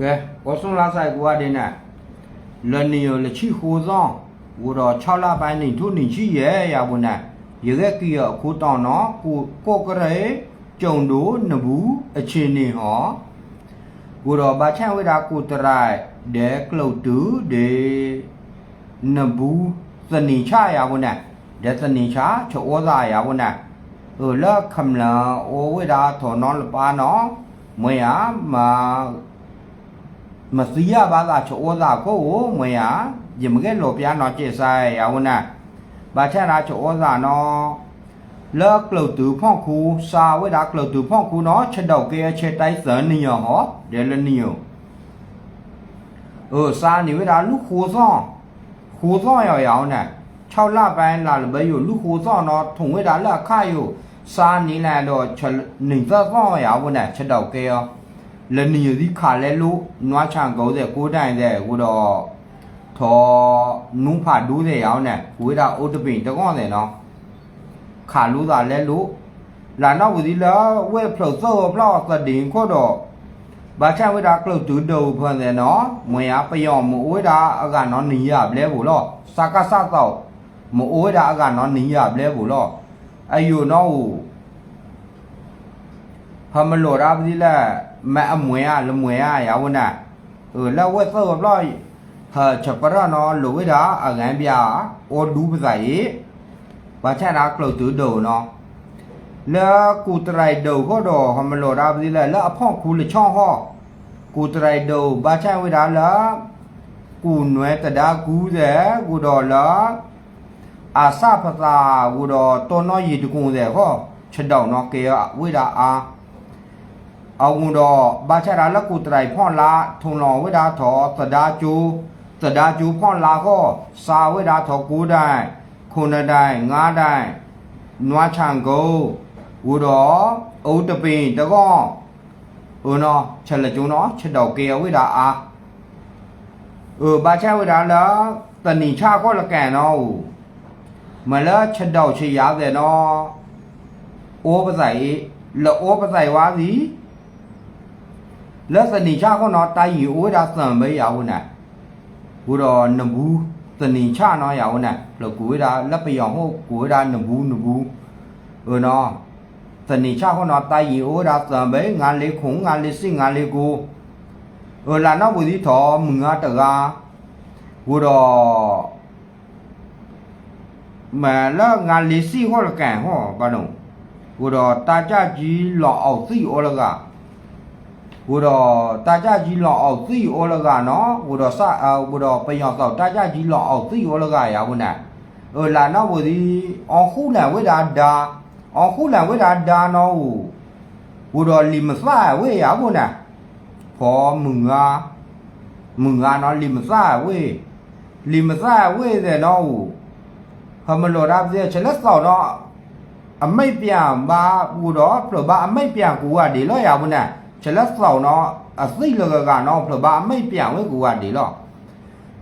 ကဲဝါဆွန်လာဆိုင်ကွာတဲ့နဲ့လနီယလချီဟိုဆောင်ဝါတော့6လပိုင်းနေထုနေကြီးရဲ့ရပါနဲ့ရေကကီရအခုတောင်းတော့ကိုကိုကရဲကြုံတို့နဘူးအချင်းနေဟောကိုတော့ဘာချန်ဝိတာကိုတရိုက်ဒဲကလုတ်တူဒေနဘူးသနေချရပါနဲ့ဒဲသနေချချောဇာရပါနဲ့ဟိုလခမလာအိုဝိတာထော်နော်လပါနော်မွေရမာ မစီရပါသာချောသာကိုမွေရယမကဲလောပြာနော်ကျေဆိုင်ရဝနာဘာချရာချောသာနော်လောက်ကလုတ်တူဖောက်ခူစာဝဲတာကလုတ်တူဖောက်ခူနော်ချက်တော့ကဲချက်တိုက်စန်နီယောဟောဒဲလနီယောအိုစာနေဝဲတာလူခိုးဆောင်ခိုးဆောင်ရောရောင်းနဲ့6လပိုင်းလာလဘဲယလူခိုးဆောင်နော်ထုံဝဲတာလက်ခါယစာနေလာတော့ချက်နေသက်ဆောင်ရောဝနာချက်တော့ကဲရော လနီယဒီခါလဲလို့နွားချန်96တိုင်တဲ့ကိုတော့ထောနူဖာ90ရောင်းနဲ့ဝေတာအုတ်တပင်တကောင်းတယ်နော်ခါလို့သာလဲလို့လာနောက်ဝစီလာဝဲဖလို့သောဖလောက်သတင်ကိုတော့ဘာချဝေတာကလုတ်ဒူဒူဖွန်တယ်နော်မွေအားပျော့မဝေတာအကနော်နီရပလဲဘူးလို့စကားစတော့မအိုးတာကနော်နီးရပလဲဘူးလို့အယူနော်ဟမလို့ရပါသီလား ดรับที่ละแม่อมวยอ่ะละมวยอ่ะยาวน่ะเออแล้วเว่าเสิร์ฟร้อยเฮอฉปะเนาะหลูไว้ดาอ่ะงั้นเปียโอดูภาษาอีว่าใช่รักเราตื้อโดเนาะแล้วกูตรายโดก็ดอพอมันโหลดรับที่ละแล้วพ่อคูเลยช่องห่อกูตรายโดบ่าใช่ไว้ดาแล้วกูหน่วยตะดากูแท้กูดอแล้วอาซาภาษากูดอตัวน้อยยีตะกุงแท้ก็ฉดอกเนาะเกยไว้ดาอา အောင်ဝန်တော့ဘာချရာလက်ကူတရိုင်ဖွန်လာထုံလောဝိဒါထောသဒါကျူသဒါကျူဖွန်လာခောစာဝိဒါထောကူတိုင်ခုနတိုင်ငါးတိုင်နွားချံကိုဝူတော့အုတ်တပင်တကောဟိုနော်ချက်လက်ကျုံနော်ချက်တော့ကေဝိဒါအာเออဘာချဝိဒါလာတဏိချခောလကန်နော်မလာချက်တော့ချရတယ်နော်အိုးပစိုင်လောပစိုင်ဝါစီ လက်စနေချကောနော်တိုင်ရီအိုးဒါစံပဲရဝနာဘူတော့နဘူးစနေချနော်ရဝနာလောကူဝဒါလက်ပယောင်ဟုတ်ကူဝဒါနဘူးနဘူးဟိုနော်စနေချကောနော်တိုင်ရီအိုးဒါစံပဲငါလေးခုံငါလေးစစ်ငါလေးကိုဟိုလာနောက်ဘူးဒီထောမငါတကားဘူတော့မလာငါလေးစီဟောလကန်ဟောဘာလို့ဘူတော့တာကြကြီးလော်အောင်စီဩလက ဘုတော့တာကြကြီးလောင်အောင်သိဩလကနော်ဘုတော့စအဘုတော့ပယောက်တော့တာကြကြီးလောင်အောင်သိဩလကရဘူးနဲ့ဟိုလာနောက်ဘုဒီအောင်ခုလန်ဝိဒါဒါအောင်ခုလန်ဝိဒါဒါနော်ဘုတော့လီမစဝေရဘူးနဲ့ဖောမငါမငါနော်လီမစဝေလီမစဝေတဲ့နော်ဟမလောရပ်တဲ့ချက်လက်စောတော့အမိတ်ပြန်ပါဘုတော့ပြဘာအမိတ်ပြန်ကူကဒီလောရဘူးနဲ့ ฉลัดเสาเนาะอะสิลกกะเนาะพลบะไม่เปียงเว้กูอ่ะดีหรอ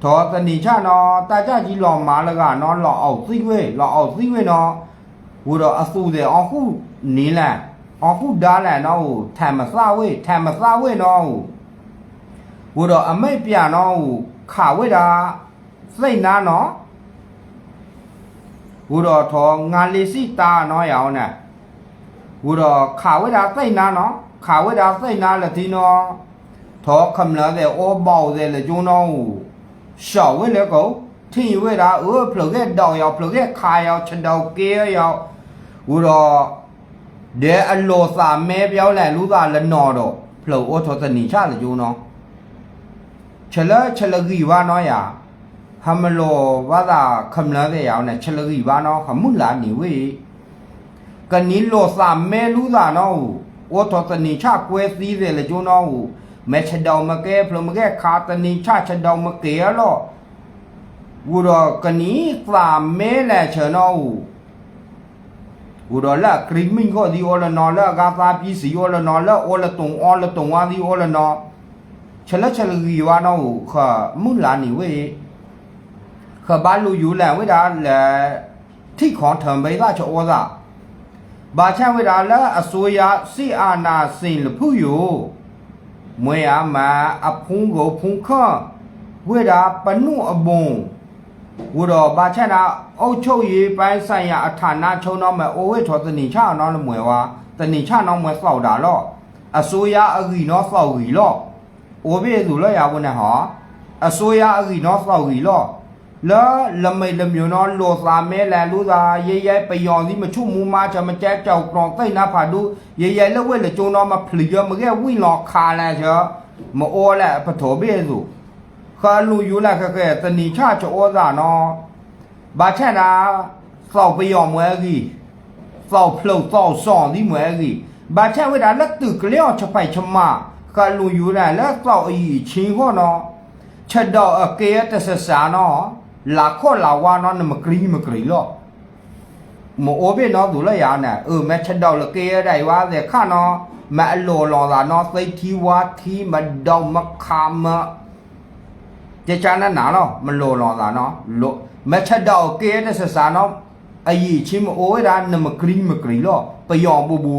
ทอตนีชะเนาะตาจ้าจีหลอมาละกะเนาะหลอเอาซิเว้หลอเอาซิเว้เนาะวูดออสูเดออคูนีแหละออคูดาแหละเนาะแถมมาซาเว้แถมมาซาเว้เนาะวูดออไม่เปียเนาะขาเว้ดาစိတ်နာเนาะวูดอทองานลิสิตาเนาะยาวน่ะวูดอขาเว้ดาစိတ်นาเนาะ ခါဝဲတာစိတ်နာလက်တီနော်သောခမလာတဲ့အောဘောက်တဲ့လေကျွန်းတော်ရှောက်ဝဲလေကောထင်ဝဲတာအိုးဖလုတ်ခဲ့တောင်ရောက်ဖလုတ်ခဲ့ခါရောက်ချတောင်ကဲရောက်ဟိုတော့ဒဲအလောစာမဲပြောင်းလိုက်လူသားလနော်တော့ဖလုတ်အောထောသနီချလေကျွန်းတော်ချလချလကြီးဝါနော်ယာဟမလောဝါသာခမလာတဲ့ရောက်နဲ့ချလကြီးဝါနော်ခမှုလာနေဝေကနီလောစာမဲလူသားနော် โอทอตนีชาเกวซีเดle jo no me che dau ma ke phlo ma ke kha tani cha che dau ma ke lo wo ro kani kla me le che no wo ro la krimin ko di o la no la ga pa pi si o la no la o la tong o la tong wa di o la no che la che gi wa no kha mu la ni we kha ba lu yu la we da le thi khon tham bai da cho o da ဘာချဝိဒါလအစိုးရစိအာနာစင်လဖူယိုမွေရမှာအဖုံးကိုဖုံးခဝေတာပနုအဘုံဝတော်ဘာချက်တာအုတ်ချုပ်ရေးပိုင်းဆိုင်ရာအဌာနချုံတော့မဲ့အိုဝေထောတဏိချအောင်တော့မွေဝါတဏိချအောင်မွေစောက်တာလော့အစိုးရအဂီနော်စောက်ကြီးလော့အိုဘေသူလော့ရဘူးနဲ့ဟောအစိုးရအဂီနော်စောက်ကြီးလော့ လာလမေလမျိုးနော်လောစာမဲလန်လူသာရဲရဲပယောင်စီမချုမူမချမကြက်ကြောက်ကြောင်သိနာဖာဒူရဲရဲလက်ဝဲလက်ကျုံတော့မဖလီရမကဲဝိလောခါလာချောမအိုးလဲပထောဘေစုခါလူယူလာခက်ခဲတဏိချချောသာနော်ဘာချက်နာစောက်ပယောင်မွဲကြီးစောက်ဖလုတ်စောက်ဆောင်းဒီမွဲကြီးဘာချက်ဝဲတာလက်တူကလျော့ချပိုက်ချမခါလူယူလာလက်စောက်အီချင်းခေါ်နော်ချက်တော့အကေတဆဆာနော် လာခေါ်လာဝါနော်နမကရီမကရီလော့ မအိုဘေနော်သူလည်းရနာเออแม่ချက်တော့လကေရได้ว่าแต่ข้าเนาะแม่อโลลอလာเนาะသိတီဝါတီမဒေါမခါမကြချာနာနာလောမလိုလောလာเนาะလို့แม่ချက်တော့ကေရတဲ့ဆဆာเนาะအကြီးချင်းမအိုရာနမကရီမကရီလောပယောင်ဘူဘူ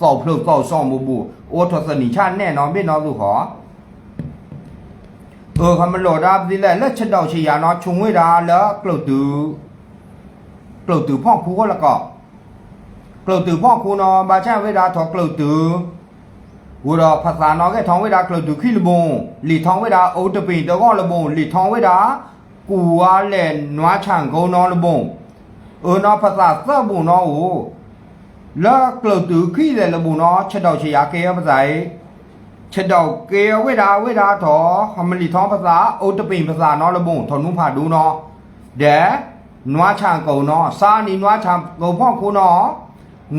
စောက်ဖလို့စောက်ဆောင်ဘူဘူအိုထသနီချနဲ့เนาะဘေနော်သူဟော เออคำมโลดาบิแลလက်ချက်တော့ချီရเนาะခြုံဝဲတာလဲကလုတ်တူ กลดตือพ่อครูก็แล้วก็กลดตือพ่อครูเนาะบาช่างเวลาทอกลดตือวูดอภาษาเนาะแค่ท้องเวลากลดตือขี้ละบงหลีท้องเวลาโอตะปีตะก้อละบงหลีท้องเวลากูว่าแหล่นวาช่างโกเนาะละบงเออเนาะภาษาเสื้อบุเนาะโอ้แล้วกลดตือขี้เลยละบงเนาะฉะด อกฉยาเกยภาษาฉะดอกเกยเวลาเวลาถอหมลีท้องภาษาโอตะปีภาษาเนาะละบงถอนุผาดูเนาะเด နွားချံကုံတော့စားနီနွားချံကုံဖောက်ခုနော်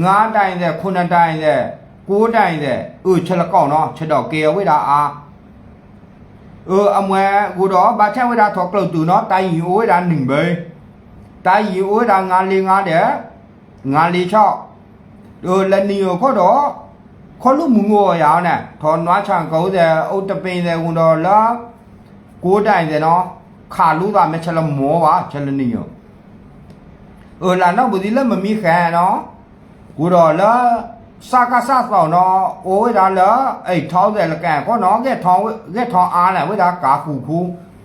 ငါးတိုင်တဲ့ခုနှစ်တိုင်တဲ့ကိုးတိုင်တဲ့ဥချက်လကောက်နော်ချက်တော့ကေဝိဒါအာเออအမွဲကိုတော့ဘာချက်ဝိဒါထောက်ကလုတ်တူနော်တိုင်ယူဝိဒါหนึ่งပဲတိုင်ယူဝိဒါငါလေးငါတဲ့ငါလေးချောက်เออလက်နီကိုခေါ်တော့ခေါ်လို့မငိုရအောင်နဲ့ထော်နွားချံကုံတဲ့အုတ်တပင်းတဲ့ဝင်တော့လာကိုးတိုင်တဲ့နော်ခါလူသားမချက်လမောပါချက်လနီယော เออล่ะเนาะบุดีละมมีแค่เนาะกูดอละสากะสะสอเนาะโอ้ยดาละไอ้ท้องแต่ละแกก็เนาะแกท้อ ခေါလုမှုငောရောင်းနဲ့ထော်နွားချံ90အုတ်တပင်းစေဝန်တော်လာကိုတိုင်စေနော်ခါလူသာမချက်လမောပါချက်လနီယောအလာနောက်ဘူးဒီလမမီခဲနော်ကိုတော်လာစာကစားဆောင်နော်အိုးဒါလာအဲ့ထောင်းတယ်လကန်ခေါနော်ကဲထောင်းကဲထောင်းအားနဲ့ဝိဒါကာခုခု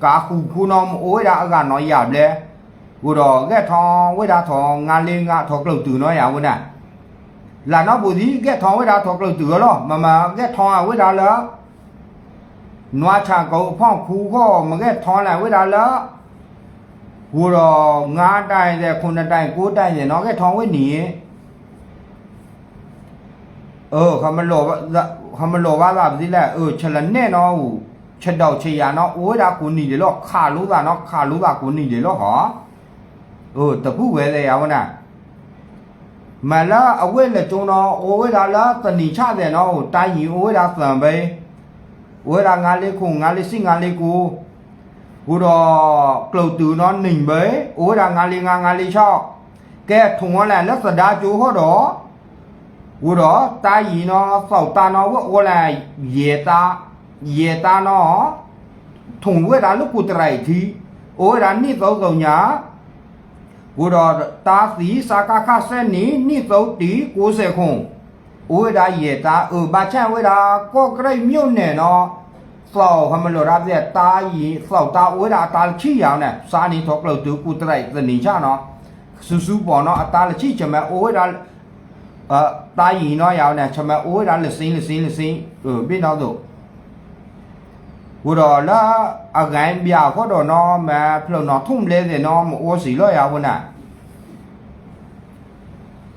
ကာခုခုနော်အိုးဒါအကနော်ရပါလေကိုတော်ကဲထောင်းဝိဒါထောင်းငါလေးငါထောကလုတ်သူနော်ရဝနာ là nó bù gì cái thong với ra thuộc là tựa đó mà mà cái thong à với ra lỡ nó chả cậu phong khu có mà cái thong này với ra lỡ vừa rồi ngã tay để con tay cố tay để nó cái thong với nhỉ เออเขามันหลบเขามันหลบว่าแบบนี้แหละเออฉลันแน่นอนอูฉดอกฉยาเนาะโอ้ยดากูนี่เดี๋ยวหรอกขารู้ว่าเนาะขารู้ว่ากูนี่เดี๋ยวหรอกหรอเออแต่ผู้เวรเลยเอาวะน่ะ မလာအဝဲလက်ကျုံတော်အိုဝဲလာလာတဏိချတဲ့နော်တိုင်းရင်အိုဝဲလာသံပဲဝဲလာငါလေးခုငါလေးစိငါလေးကိုဟိုတော့ကလုတ်တူနော်နှိမ်ပဲအိုဝဲလာငါလေးငါငါလေးချော့ကဲထုံဝလာလက်စဒါကျိုးဟောတော့ဟိုတော့တိုင်းရင်နော်စောက်တာနော်ဝဲအိုလာရေတာရေတာနော်ထုံဝဲလာလူကူတရိုက်ဒီအိုဝဲလာနိသောကုံညာ ကိုတော်တာသီစာကခဆဲနီနိသုတ်တီ60ခုအိုဝဒါယေတာအဘချဝေဒါကောကရိတ်မြို့နယ်နော်သောဟမလရာပြတာယီသောတာဝေဒါတာချီယောင်နဲ့စာနီသောကလုတ်တူကုတရိုက်သနေချနော်စုစုပေါ်နော်အတာလချီချမဲအိုဝဒါအတာယီနော်ယောင်နဲ့ချမဲအိုဝဒါလစင်းလစင်းလစင်းဘိနော်တို့ ဝတော်လာအဂိုင်းပြခေါ်တော့နော်မဖလုံနော်ထုံလဲတဲ့နော်မအိုးစီလောရဝနာ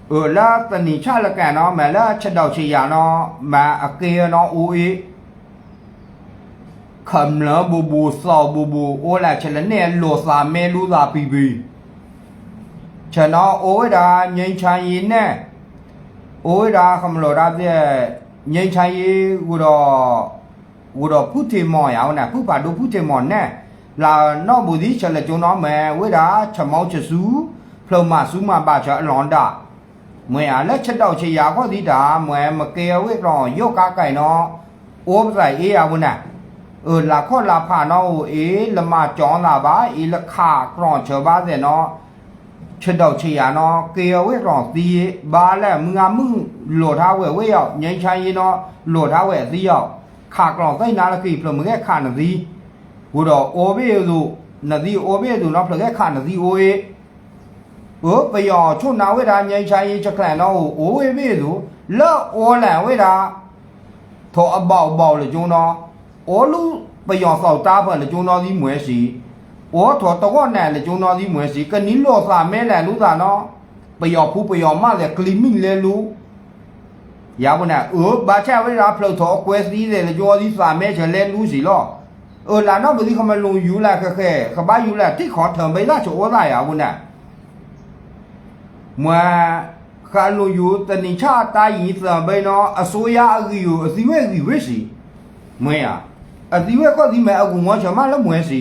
เออละตนีชาละกันเนาะแม่ละချက်တော့ချီရနော်မအကေနော်အိုအေး ခမလဘူဘူဆောဘူဘူအိုလာချလနဲ့လောစာမဲလူသာပီပီချနောအိုဝဒါငိမ့်ချန်ရင်နဲ့အိုဝဒါခမလောဒါပြငိမ့်ချန်ရီဟူတော့ဟူတော့ဖုတေမော်ရောင်းနာဖုပါဒုဖုတေမော်နဲ့လာတော့ဘူဒီချလကျုံတော့မဲဝဒါချမောင်းချစုဖလုံမဆူမပါချအလွန်တာ 我到不听毛呀呢，不把都不听毛呢。là nó bù dí cho là chúng nó mẹ với đã cho máu cho sú phô mà sú mà bà cho lòn đã mẹ lấy chất đầu chỉ giá có gì đã mẹ mà kia với nó vô cá cái nó ôm giải ý à bún à ừ là khó là phà nó ý là mà chó là bá ý là khả còn chờ bá để nó chất đầu chỉ giá nó kia với nó gì bá là mừng à mừng lộ thao về với nhau nhanh chai nó lộ thao về gì nhau ခါကလောင်သိနာလကိဖလမငဲခါနဒီဝူတော့အိုဘေလူနဒီအိုဘေလူနော်ဖလငဲခါနဒီအိုအေဘိုပယောချုနာဝေတာမြိုင်ချိုင်းချက်ခလန်တော့အိုဝေဘေလူလော့အိုလန်ဝေတာထောအပေါက်ပေါက်လေကျုံတော့အိုလူပယောဆောက်တာဖလေကျုံတော်ဒီမွဲစီအိုထောတော့နဲ့လေကျုံတော်ဒီမွဲစီကနီလောစာမဲလန်လူသာနော်ပယောဖူပယောမလေကလီမင်းလေလူ ရပါနဲ့အိုဘာချဝဲရာဖလို့တော့ကွဲစည်းတယ်လေကြောစီစာမဲချလဲလူစီလောအိုလာတော့ဘယ်ဒီခမလုံယူလာခက်ခဲခပါယူလာတိခေါ်ထံဘေးလာချိုဩလာရပါနဲ့မွာခါလုံယူတနိချတာယီစံဘေနော်အစိုးရအကြီးကိုအစီဝဲကြီးဝဲစီမွေးရအစီဝဲကောဒီမဲအကူမောချမလည်းမွေးစီ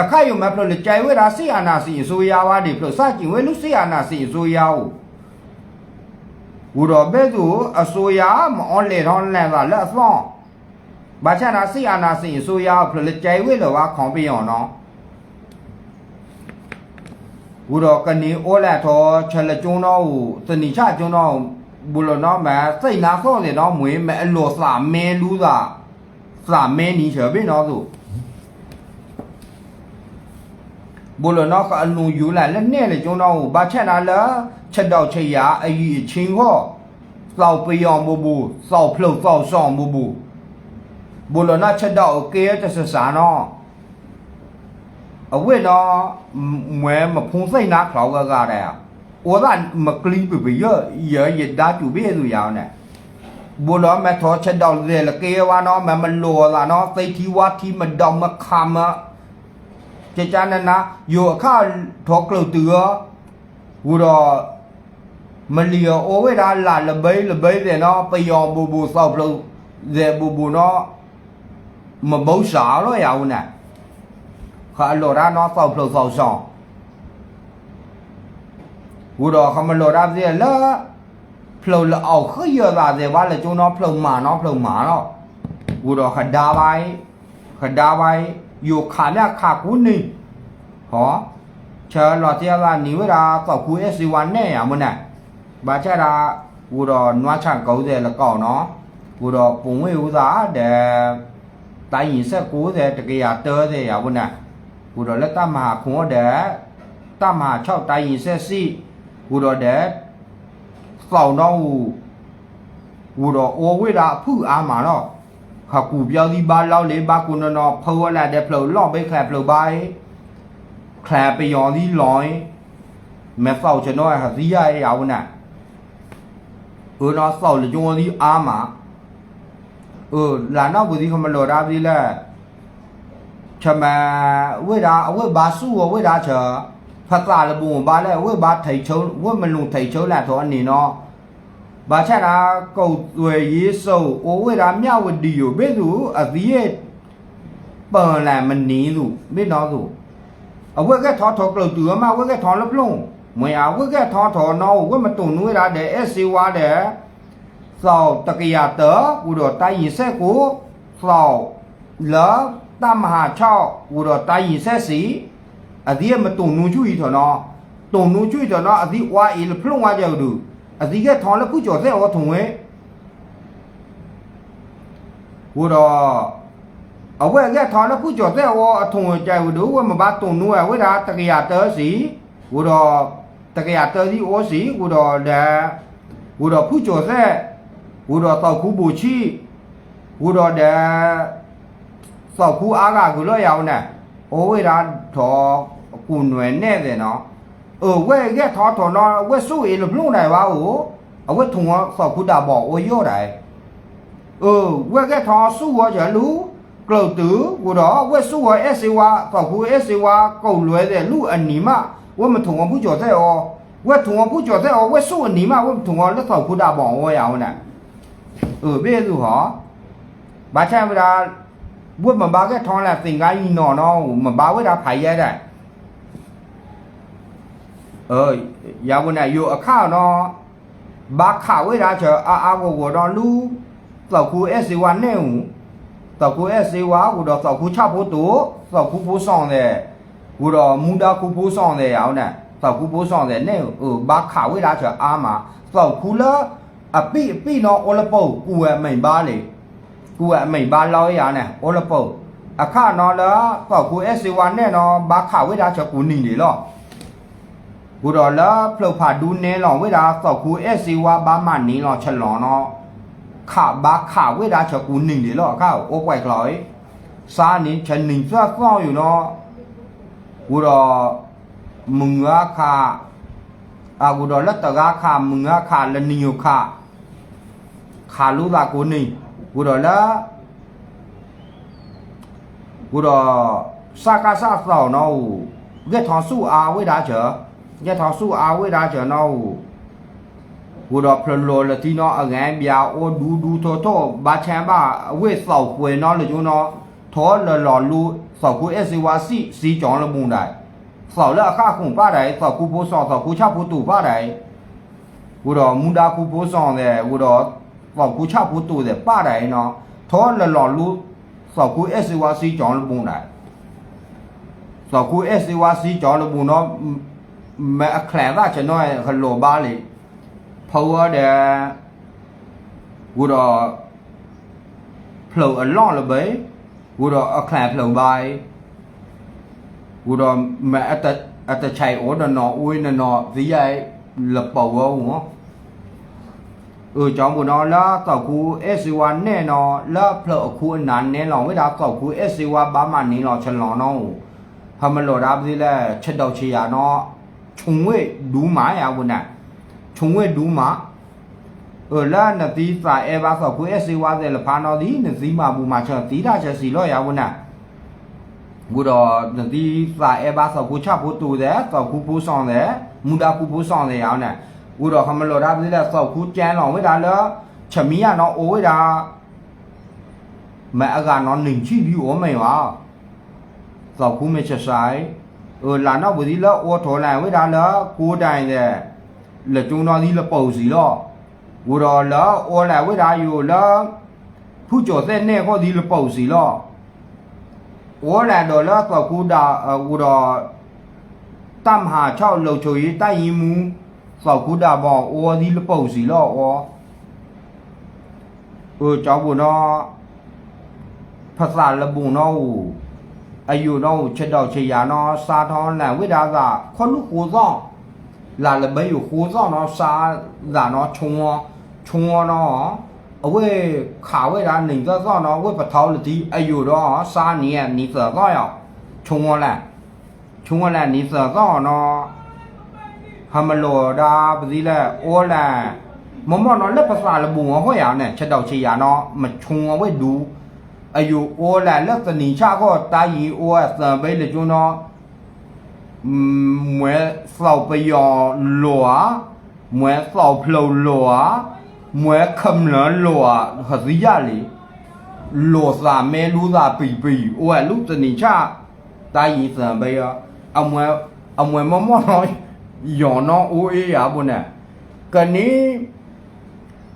အခါယုံမဖလို့လေကြိုင်ဝဲတာစီအာနာစီအစိုးရဝါဒီဖလို့စကြင်ဝဲလူစီအာနာစီအစိုးရကို ဝူတော်ဘဲသူအစိုးရမအွန်လေတော့လဲပါလက်ဆောင်ဘာချနာစီအာနာစီအစိုးရဖလကြိုင်ဝဲလောကခေါင်ပြအောင်နော်ဝူတော်ကနေအိုးလက်တော်ချက်လက်ကျုံတော့တဏိချကျုံတော့ဘူလောနော်မစိတ်နာဆော့တယ်နော်မွေးမဲအလောစာမဲလူးသာစာမဲနီချပဲနော်သူ ဘူလောနော်ကအလုံယူလာလက်နဲ့လေကျုံတော့ဘာချက်နာလဲချက်တော့ချက်ရအကြီးချင်းဟောစောက်ပယောင်ဘူဘူစောက်ဖလုတ်စောက်ဆောင်ဘူဘူဘူလောနော်ချက်တော့ကဲတဆဆာနော်အဝိနော်မွဲမဖုံးစိတ်နာခေါကကတဲ့ဩဒါမကလီပပရရရဒါတူဘေးလူရောင်းနဲ့ဘူလောမထောချက်တော့လေလကေဝါနော်မမလောလာနော်သိတီဝါတီမဒေါမခါမ ကြကြနနာယောအခါထောကလုတ်တူရောဝူတော့မလီယောအိုဝေဒါလာလဘိလဘိတဲ့နော်ပယောဘူဘူစောက်ဖလို့ဇေဘူဘူနော်မဘုတ်စာလို့ရအောင်နဲ့ခါလော်ရာနော်စောက်ဖလို့စောက်ဆောင်ဝူတော့ခမလော်ရာဇေလာဖလို့လအောက်ခရတာဇေဘာလေကျုံနော်ဖလို့မာနော်ဖလို့မာနော်ဝူတော့ခဒါပိုင်းခဒါပိုင်း อยู่ขาแรกขากูนี่หอเชอหลอดเจลาหนีเวลาต่อคูเอซีวันแน่อะมันน่ะบาเจดากูรอนวช่างเก่าเจละก่อเนาะกูรอปุ่งไว้อุตสาเดตายหินเสกูเจตะกี้อ่ะเตอเจอะมันน่ะกูรอแล้วตามหาคุงเดตามหาชอบตายหินเสซี่กูรอเดส่องน้องกูรอโอเวลาผู้อามาเนาะ ခကူပြောစီပါလောက်လေပါကုနနော်ဖောလာတဲ့ဖလို့လော့ပဲခလဖလို့ပါခလပယောစီလွန်မဖောက်ကျွန်တော်ဟာဇီးရရအောင်နာဦးနော်ဆောက်လကျွန်စီအားမှာဦးလာနောက်ကိုစီခမလော်တာပြီလဲချမဝိဒါအဝိဘာစုဝဝိဒါချဖတ်တာလဘုံပါလဲဝိဘာထိတ်ချုံဝိမလုံထိတ်ချုံလာတော့အနေနော် ဘာချတာကုတ်သွယ်ရေးစုပ်အိုဝေတာမြဝတီကိုဘိသူအသီးရဲ့ပေါ်လာမနီးလို့မိတော့ဆိုအဝက်ကထောထောကလုတ်သူမဝက်ကထောလပလုံမွေအဝက်ကထောထောနော်ဝက်မတုံနွေးတာတဲ့အစေဝါတဲ့သောတကရတကူတော့တိုင်ရင်ဆက်ကိုသောလာတမဟာ6ကူတော့တိုင်ရင်ဆက်စီအသီးရဲ့မတုံနွေးချွီထောနော်တုံနွေးချွီထောနော်အသီးဝါအေလပလုံဝါကြောက်သူ အဒီကထောလခုကျော်ဆက်ဟောထုံဝဲဘူတော့အဝက်ကထောလခုကျော်ဆက်ဟောအထုံဝဲကြိုက်ဘူးတို့ဝမဘာတုံနူဝဲဝဲတာတကရတစီဘူတော့တကယ်တော်ဒီအိုစီဝူတော်ဒါဝူတော်ဖူကျော်ဆက်ဝူတော်တောက်ခုဘူ เออเว้ยแกทอถอนอเว้ยสู้เอลบลูไหนวะโอ้เอาเว้ยถุงขอคุณดาบอกโอ้ย่อไหนเออเว้ยแกทอสู้วะจะรู้กล่าวตื้อกูดอเว้ยสู้วะเอสิวะขอคุณเอสิวะกูรวยเลยลู่อันนี้มาเว้ยมันถุงผู้จ่อได้อ๋อเว้ยถุงผู้จ่อได้อ๋อเว้ยสู้อันนี้มาเว้ยถุงแล้วขอคุณดาบอกโอ้ยเอาน่ะเออเบี้ยดูหรอบ้าใช่เวลาဘွတ်မဘာကထောင်းလာသင်္ကာကြီးနော်နော်မဘာဝဲတာဖိုင်ရဲတဲ့ เอออย่างวันไหนอยู่ข้าวเนาะบาข่าวเวลาเจออาอากูก็รอรู้ต่อคูเอสวันเนี่ยต่อคูเอสวากูดอกต่อคูชาพูตัวต่อคูพูซองเนี่ยกูดอกมุดาคูพูซองเนี่ยเอาเนี่ยต่อคูพูซองเนี่ยเนี่ยเออบาข่าวเวลาเจออามาต่อคูละအပိအပိနော်အော်လပုတ်ကူအမိန်ပါလေကူအမိန်ပါလောရနဲ့အော်လပုတ်အခါနော်လောကောက်ကူအစီဝါနဲ့နော်ဘာခဝိဒါချက်ကူနေလေလော กูรอละพลผาดูเนหลอเวลาสอกูเอซีว่าบามันนี่หลอฉลองเนาะข่าบาข่าเวลาเฉกูหนึ่งเดี๋ยวหลอเข้าโอ้ไกวกลอยซานี้ฉันหนึ่งเสื้อเสื้ออยู่เนาะกูรอมึงอะขาอากูรอเละตระกาคามึงอาคาและนิโยคาคาลูลากูหนึ่งกูรอละกูรอซากาซาเสาวเนาะเวททอสู้อาเวลาเฉอ စုအားဝိဒါချေရက်ထောင်စုအားဝိဒါချေနော်ကိုတော့ဖလောလတီနော်အငန်းပြအိုဒူဒူထောထောဘာချမ်ဘာအဝိဆောက်ကွယ်နော်လေကျွန်တော်ထောလလောလူဆောက်ကိုအစီဝါစီစီကြောင်းလပုံတိုင်းဆောက်လအခခုံပါတိုင်းဆောက်ကူပိုးဆောက်ဆောက်ကူချဖို့တူပါတိုင်းကိုတော့မူဒါကူပိုးဆောင်တဲ့ကိုတော့ vào cú chắp cú tù để ba đấy nó thó là lò lu sau cú SYC chọn là bùn này sau cú SYC chọn là bùn nó mẹ khỏe ra cho nó hơi lồ ba lì power để cú đó flow ở lo là bấy cú đó ở khỏe flow bài cú đó mẹ ta ta chạy ổ nó nó ui nó nó gì vậy là power đúng không เออจอมบุนอละต่อคูเอสิวาแน่นอละเพลอคูนานแน่ลองเวลาต่อคูเอสิวาบามันนี่ลอฉลองนอพามโลดาบสิแล 총회 루마야 구나 총회 루마 la na ti sa e ba so ku e si wa de la pa no di ni si ma bu ma cha ti da cha si lo ya wo na gu do na ti sa e ba so ku cha bu tu de so ku bu song de mu da ku bu song de ya na gu do ha ma lo da bi la so ku jan lo we da lo cha mi ya no o we da ma a ga no ning chi bi o mai wa so ku me cha sai là nó bởi gì là ô thổ là với đá là cô đài nè là chúng nó đi là bầu gì đó vừa đó là ô là với đá dù là phụ chỗ xe nè có đi là bầu gì đó ô là đó là có cô đà vừa đó tam hà cho lầu chối tay ý mù sau cô đà bỏ ô đi là bầu gì đó ô ừ cháu vừa nó thật là là bù nó တိုင်တဲ့လက်ကျုံတော်ဒီလပုံစီလောဝတော်လောအောလာဝိဒါယူလောဖူကျော်တဲ့နဲ့ခေါ်ဒီလပုံစီလောဝလာတော်လောဆောက်ခုဒါဝတော်တမ်ဟာ6လုံချိုရေးတိုက်ရင်မူ sau cú đà bò ô đi là bầu gì lo ô ừ cháu bù nó phát ra là bù nó ai yêu nó chết đầu chết giá nó xa thọ là với đá giả con lúc khô gió là là bây giờ khô gió nó xa giả nó chung chung nó ở quê khảo với đá nỉnh ra gió nó với bật tháo là tí ai yêu đó xa nè nì sợ gió à chung là chung là nì sợ gió nó ဟမလောဒါပစီလဲအိုလာမမောနော်လက်ပစာလဘူဟောရနဲ့ချက်တော့ချေရနော်မချုံဝဲဒူအယူအိုလာလက်တနီချာကောတာယီအိုအစံပဲလေကျွန်းတော့မွဲဖောက်ပယောလောမွဲဖောက်ဖလုံလောမွဲခမလလောဟစီရလေလောစာမဲလူသာပီပီအိုလူတနီချာတာယီစံပဲရအမွဲအမွဲမမောနော်ယောနောအိုးအေးရဘုနဲ့ကနီ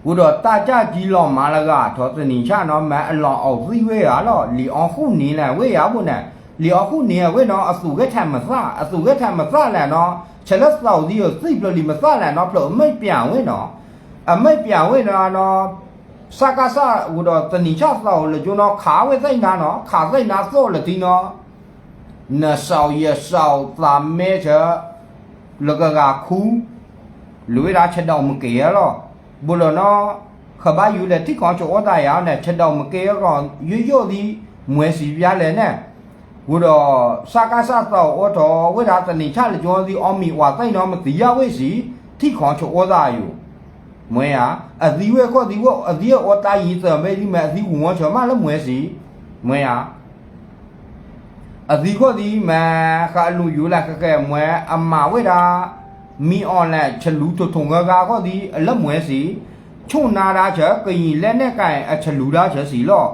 ဘုတော့တာကြကြီးလောမာလကထောသနီချနော်မအလောအောင်သိဝဲရလောလီအောင်ခုနေလဲဝဲရဘုနဲ့လီအောင်ခုနေဝဲနော်အစုကထမစအစုကထမစလဲနော်ချက်လက်စောက်ဒီကိုသိပလလီမစလဲနော်ပလို့အမိတ်ပြန်ဝဲနော်အမိတ်ပြန်ဝဲနော်နော်စကားစဟိုတော့တနီချစောက်လေကျွန်တော်ခါဝဲစိတ်နာနော်ခါစိတ်နာစော့လေဒီနော်နဆောက်ရဆောက်သာမဲချာလကကခူလွေရာချက်တော့မကေရတော့ ဘူလနော်ခဘာယူလက်တိကောင်ချောတာရနဲ့ချက်တော့မကေရကောင်ရွရွဒီမွဲစီပြလဲနဲ့ဝတော့စကားစတော့ဩတော်ဝိဒါတနိချလကျောစီအောမီဝါသိတော့မတိရဝိစီတိကောင်ချောတာယူမွဲရအသီးဝဲခေါ်ဒီဝအသီးဩတာရီစမဲဒီမဲ့အသီးဝွန်ချောမလည်းမွဲစီမွဲရအဒီကိုဒီမခါလူယူလာကကဲမွဲအမဝဲတာ မီအွန်လိုင်းချလူထထုံကကကိုဒီအလက်မွဲစီချုံနာတာချကရင်လက်နဲ့ကင်အချလူတာချစီလော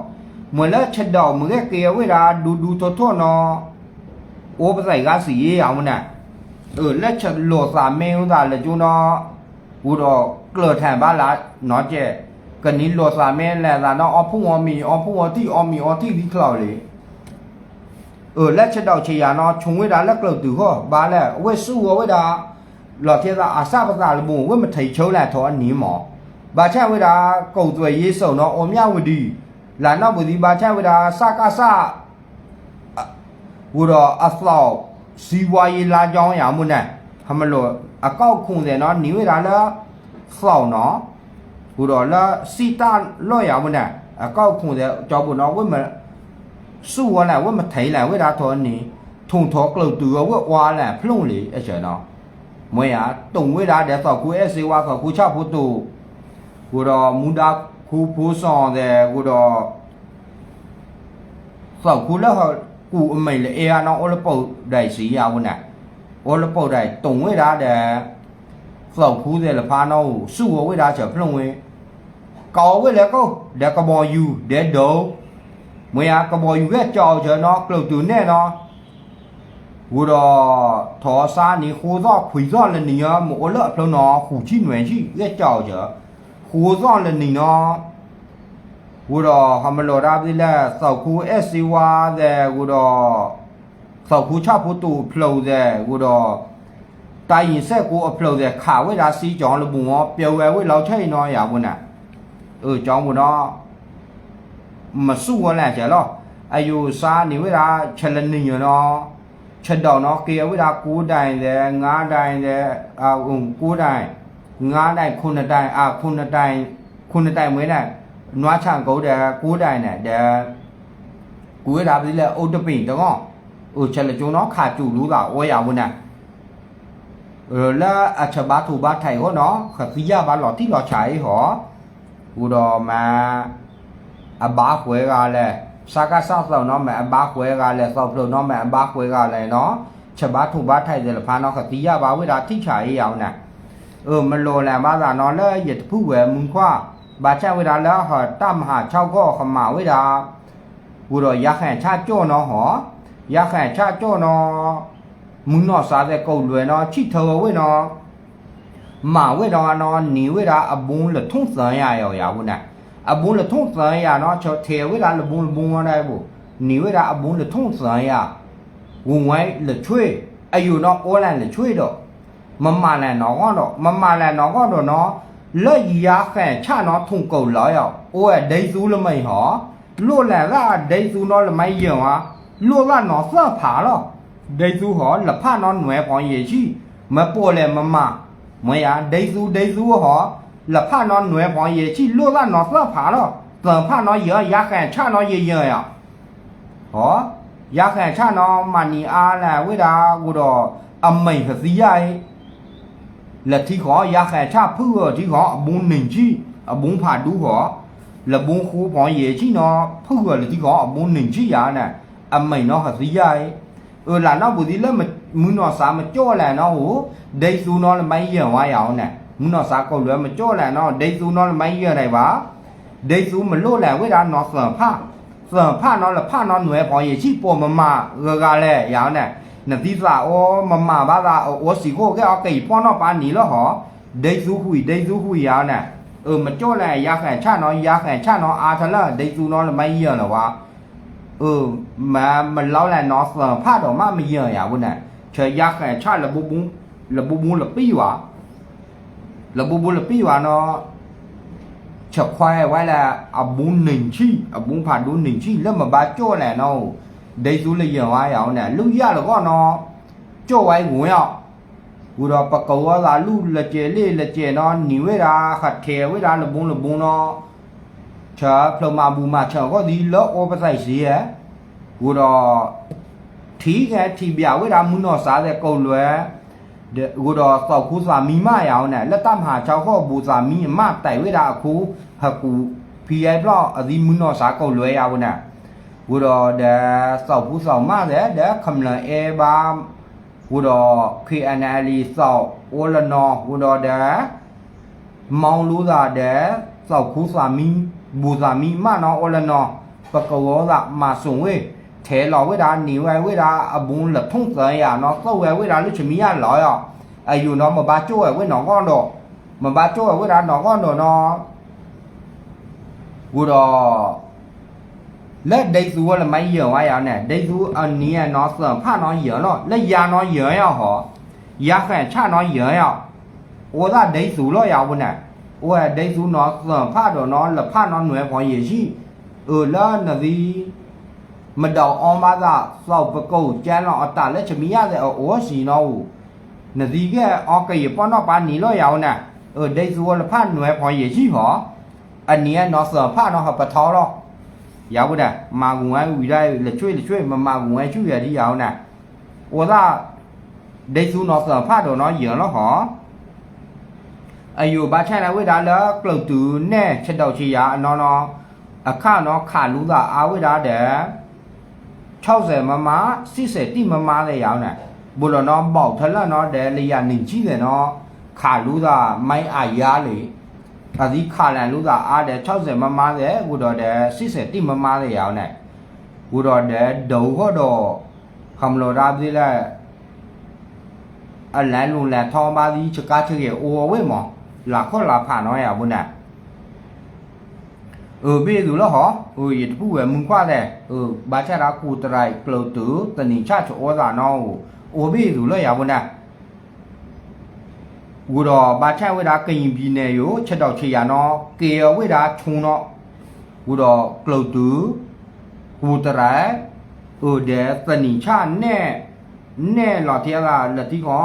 မွဲလက်ချက်တော့မကဲကေဝဲတာဒူဒူထထနော်အိုးပစိုက်ကစီရေးအောင်မနာเออလက်ချက်လောစာမင်းဥသာလက်ကျွန်းတော့ဘူတော့ကလထန်ပါလားနော်ကျက်ကနီလောစာမင်းလဲသာတော့အဖုံအမီအဖုံအတိအမီအတိဒီခလောက်လေเออလက်ချက်တော့ချေရနော်ခြုံဝဲတာလက်ကလုတ်သူဟောဘာလဲအဝဲစုဝဲတာ လော်贴တာအစပစာလဘုံဝဲမထိချုံးလာထောအနီးမောဘာချဝဲတာကုံသွဲရေးစုံနော်အော်မြဝတီလာနောက်ဘူးဒီဘာချဝဒါစကားစဝရအစလောက်စီဝါရီလာကြောင်းရမှုနဲ့ဟမလို့အကောက်ခုန်တယ်နော်နေဝဒါလားဖောက်နော်ဝရလာစီတာလော့ရမှုနဲ့အကောက်ခုန်တယ်ကြောက်ဘူးနော်ဝိမစုဝလာဝိမထိုင်လာဝဒါတော်နေထုံထောကလုတ်တူဝဝါလာဖလုံလေအချေနော် moya tong we da de so ku e se wa ko ku cha phu tu ku do mu da ku phu so de ku do so ku la ho ku mai le e ya no o le pau dai si ya wu na o le pau dai tong we da de so ku de le pha no su wo we da cha phu long we ko we le ko de ko bo yu de do moya ko bo yu ge chao cho no klo tu ne no 我的他三年火葬火葬了你啊，我了不能火气暖气也叫着，火葬了你呢？我的他们老大不了，少哭二十万的，我的少哭差不多不了的，我的。大银色股不了的，卡为啥西装了不我，别为为老太呢也不呢，呃，讲不呢，没输过那些了，哎呦啥，你为啥吃了你呢？ ခါဝဲတာစီးကြောင်းလို့ဘူးမောပျော်ဝဲဝဲလောက်ထိတ်နော်ရဘူးနာเออကြောင်းဘူးနော်မစုဝလဲကြလောအယူစားနေဝဲတာချက်လနေရနော်ချက်တော့နော်ကေဝဲတာ9တိုင်တဲ့9တိုင်တဲ့အာုံ9တိုင်9တိုင်9တိုင်အာ9တိုင်9တိုင်မွေးတဲ့ နွားချန်ကုတ်တဲ့ကိုးတိုင်နဲ့တဲ့ကိုရတာပြီလေအုတ်တပိတကောဟိုချက်လကျုံတော့ခါကျူလူတာဝဲရဝနာเออละအချဘာသူဘာထိုင်ဟောနော်ခစီရဘာလော်တိလော်ချိုင်ဟောဟူတော့မအဘာခွဲကလည်း စာကဆောက်ဆောက်နော်မအဘာခွဲကလည်းဆောက်လို့နော်မအဘာခွဲကလည်းနော်ချက်ဘာသူဘာထိုင်တယ်လဖာနော်ခစီရဘာဝဲတာတိချိုင်ရောင်းနာเออမလော်လန်ဘာသာနော်လဲရတဖူဝဲမွန်ခွာ bà cha với đó là họ tam hà cháu có không mà với đó vừa rồi giá khẽ cha cho nó họ giá khẽ cha cho nó muốn nó sao để cầu luyện nó chỉ thơ với nó mà với đó nó níu với đó à bún là thông sở ya ya ya bún này à bún là thông sở ya nó cho theo với đó là bún là bún ở đây bù níu với đó à bún là thông sở ya vùng ngoài là chơi ai yêu nó ô là là chơi đó mà mà là nó ngon đó mà mà là nó ngon đó nó လက်ရခဲချနော်ထုံ cầu lão yao ô đấy chú là mày hả lúa là ra đấy chú nó là mày nhiều à lúa ra nó sợ phá lo đấy chú hả là phá nó nuôi phong gì chi mà bỏ lại mà mà mày à đấy chú đấy chú hả là phá nó nuôi phong gì chi lúa ra 了怕那南方也去落那那色怕了，怎怕那也也很差那也样呀？哦，也很差那嘛你啊嘞，为啥我的阿妹和谁呀？了提考也很差破，提考不能去，不怕读考，了不苦怕也去那破了提考不能去呀呢？阿妹那和谁呀？呃，那那不是那么。မူနော်စာမကြော့လန်တော့ဟိုဒိတ်ဆူနော်မိုင်းရံဝါရအောင်နဲ့ မူနော်စာကုတ်လွယ်မကြော့လန်နော်ဒိတ်စုနော်လမိုင်းရနိုင်ပါဒိတ်စုမလို့လန်ဝိဒါနော်ဆန်ဖဆန်ဖနော်လဖနော်နွယ်ပေါ်ရေကြီးပေါ်မမရကလည်းရောင်းနဲ့ nè tí là ô mà mà ba là ô xì cô cái ô kỳ phong nó ba ní lo hả đây chú hủy đây chú hủy áo nè ừ mà chỗ này ya khải cha nó ya khải cha nó à thật là đây chú nó là mấy giờ là quá ừ mà mình lâu là nó sợ phát đồ mà mấy giờ ya bên này trời ya khải cha là bu bu là bu bu là pi quá là bu bu là pi quá nó chập khoai quay là à bún nình chi à bún phản đun nình chi lớp mà ba chỗ này nó ဒိတ်စုလေးရောင်းအောင်နဲ့လူရတော့ကောနော်ကြော့ဝိုင်းဝင်ရောက်ဘူတော့ပကောသာလူလက်ကျဲလေးလက်ကျဲနော်ညီဝဲတာခတ်ထဲဝဲတာလဘုံလဘုံနော်ချာဖလမဘူမချောကောဒီလောအောပဆိုင်စီရဲ့ဘူတော့ထီးကထီပြဝဲတာမူနော်စားတဲ့ ကုတ်လွယ်ဘူတော့စောက်ခူးစာမိမရအောင်နဲ့လက်တမဟာချောက်ခော့ဘူစာမိမတိုင်ဝဲတာအခုဟကူ PI ဘလော့အဒီမူနော်စားကုတ်လွယ်ရအောင်နဲ့ wo do da sau pu sau ma de da kham la e ba wo do KNL sau wo la no wo do da mong lu da de sau khu sa mi bu sa mi ma no wo la no pa ko wo da ma sung we thế ထဲလောဝိတာနေဝဲဝိတာအဘုံလထုံစံရနော်သောဝဲဝိတာလူချမီရလောရအယူနော်မဘာကျိုးဝဲနော်ကောတော့မဘာကျိုးဝဲတာနော်ကောတော့နော်ဘူတော့လက်ဒိတ်စုဝလမိုင်းရောရနဲ့ဒိတ်စုအနီးရနော်စံဖနော်ရောနော်လက်ရနော်ရောရဟောရခန့်ချနော်ရောရဩသဒိတ်စုလောရဝနဲ့ဩဒိတ်စုနော်စံဖတော်နော်လဖနော်နွယ်ခေါ်ရရှိအလာနဒီ မတောင်အောင်ပါသသောက်ပကုတ်ကျန်းလောင်အတလက်ချမီရတဲ့အောရှိနော်နဒီကဲအော်ကေပေါနော်ပါနီလောရောင်းနာအဒိဇဝလဖတ်နွယ်ဖော်ရရှိဟောအနီယနော်ဆဖတ်နော်ဟပထောလောရောက်ဘူးတာမာငွယ်ဝီလိုက်လက်ချွေလက်ချွေမမာငွယ်ချူရဒီရောင်းနာဝဒဒိဇူနော်ဆဖတ်တော့နော်ယံလောဟောအယူဘာချိုင်လာဝိဒါလကလုတ်တူနဲ့ချက်တော့ချီရအနော်နော်အခနော်ခလူသာအာဝိဒါတဲ့ 60မမ80တိမမလည်းရောင်းတယ်ဘုလနော်ပေါက်ထလနော်တဲလျာနေကြီးတယ်နော်ခါလူသာမိုင်းအားရလေအဒီခါလန်လူသာအားတဲ့60မမလည်းဘုတော်တဲ့80တိမမလည်းရောင်းတယ်ဘုတော်တဲ့ဒုံဟောတော့ခမလောရာပြီလဲအလန်လုံလန်ထောင်းပါသည်ချကားချေအိုဝဲမောလာခေါ်လာဖာနော်ရဘူးနဲ့ เออไม่ดูแล้วหรอเออย่าพูดแบบมึงว่าและเออบาชารากูตรายเกลอตือตันิชาชโอซานอโอบีดูแล้วอย่าบุญนะกูรอบาชาเวลากินบีเนยโยชะดอกชยานเกียวเวลาชงเนาะกูรอเกลอตือกูตรายเออเดตันิชาแน่แน่หล่อเทียละหล่อที่ก่อ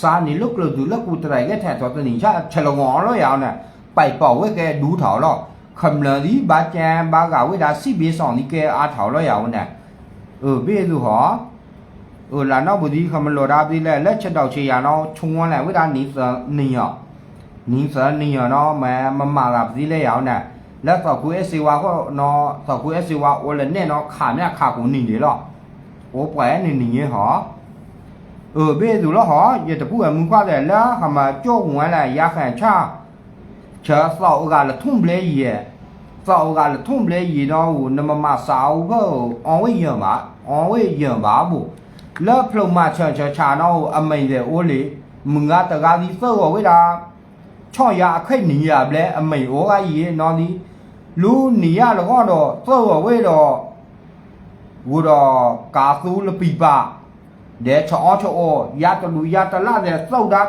ซานี่ลูกเกลอตือแล้วกูตรายแกแทนตัวตันิชาชะลงอแล้วยาวนี่ยไปเป่าไว้แกดูเถาหรอ ခမလဒီဘာကျန်ဘာကဝိဒါစီဘေးဆောင်ဒီကဲအားထောက်လို့ရအောင်နဲ့เออဘေးသူဟောเออလာနောက်ဘူးဒီခမလော်ဒါပြီးလဲလက်ချက်တော့ချေရနော်ခြုံဝန်းလဲဝိဒါနီစနီယောနီစနီယောနော်မမမာလာပြီးလဲရအောင်နဲ့လက်တော့ကူအစီဝါဟောနော်တော့ကူအစီဝါအိုလည်းနဲ့နော်ခါမြခါကူနေတယ်လို့โอ้ปล่อยနေနေဟောเออဘေးသူလို့ဟောရတပူအမှုခွားတယ်လားခမကြောက်ဝင်လဲရခံချချာဆောက်ကလည်းထုံပလဲကြီးရဲ့ဆောက်ကလည်းထုံ ပလဲကြီးတော့ဟိုနမမစာအုပ်ကောအောင်ဝိရမှာအောင်ဝိရပါဘူးလက်ဖလုံးမချချချာတော့အမိန်တဲ့အိုးလေမငါတကားဒီစောဝိတာချော့ရအခိတ်နေရပလဲအမိန်ဩကကြီးနော်ဒီလူနေရတော့တော့စောဝိတော့ဝတော့ကာသူလပိပါတဲ့ချောချောရတလူရတလာတဲ့စောက်တာ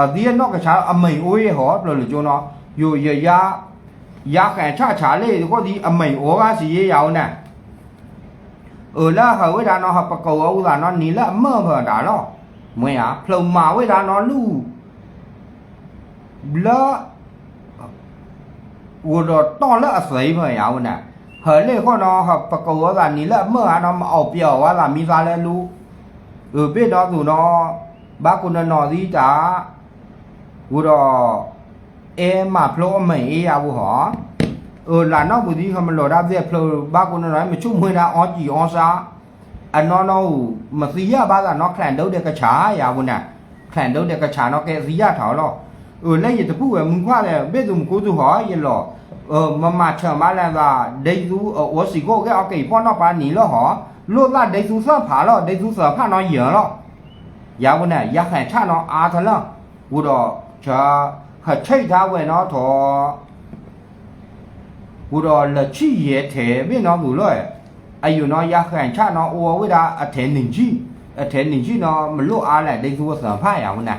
အဒီနောက်ကချာအမိန်အိုးရဟောဘယ်လိုကျွန်တော်ယိုရရရကန်ချချာလေကိုဒီအမိန်ဩကစီရရအောင်နဲ့เออละဟဝိဒါနောဟပကောဥဒါနောနီလာမောဖဒါလောမွေဟာဖလုံမာဝိဒါနောလူဘလာဝဒတော့လာအစိမရအောင်နဲ့ဟဲလေခေါနောဟပကောဥဒါနီလာမောဟာနောမအောက်ပြောဝါလာမိသားလဲလူเออเป็ดတော့သူနောဘာကုနနော်ဒီတာ ဝရเอมาพลอไม่เออาบุหอเออหลานนอกบุตรีเขามันหลอดับเรียพลอบ้าคนน้อยมาชุ่มมือดาออจีออซาอันนอนเอามาซียาบ้าละนอกแคลนเดเด็กกระชายาบุน่ะแคลนเดเด็กกระชานอกแกซียาเถาหรอเออแล้วอย่าจะพูดว่ามึงว่าเลยเบี้ยตุ่มกูตุ่หอยันหรอเออมามาเชื่อมาแล้วว่าได้ดูเออโอสิโก้แกเอาเกี่พ่อนอกปานหนีแล้วหอลูกลาดได้ดูเสื้อผ้าหรอได้ดูเสื้อผ้านอนเหยื่อหรอยาบุน่ะยาแข่งชาตินออาเถอะหรอกูดอ 자 허체이다 왜너 더 우러 러치예 대미너 물러에 아유너 야한 차너 오어위다 아테는지 아테는지너 물로 알아 대구 서파야 오나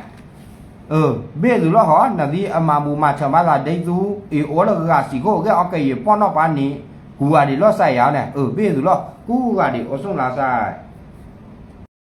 ờ bây giờ lo họ là vì mà bù mà chờ mà là đây du ý ố là gà xì gỗ cái ok pon nó pan ní cú gà để lo xài áo này ờ bây giờ lo cú gà để ố xuống là xài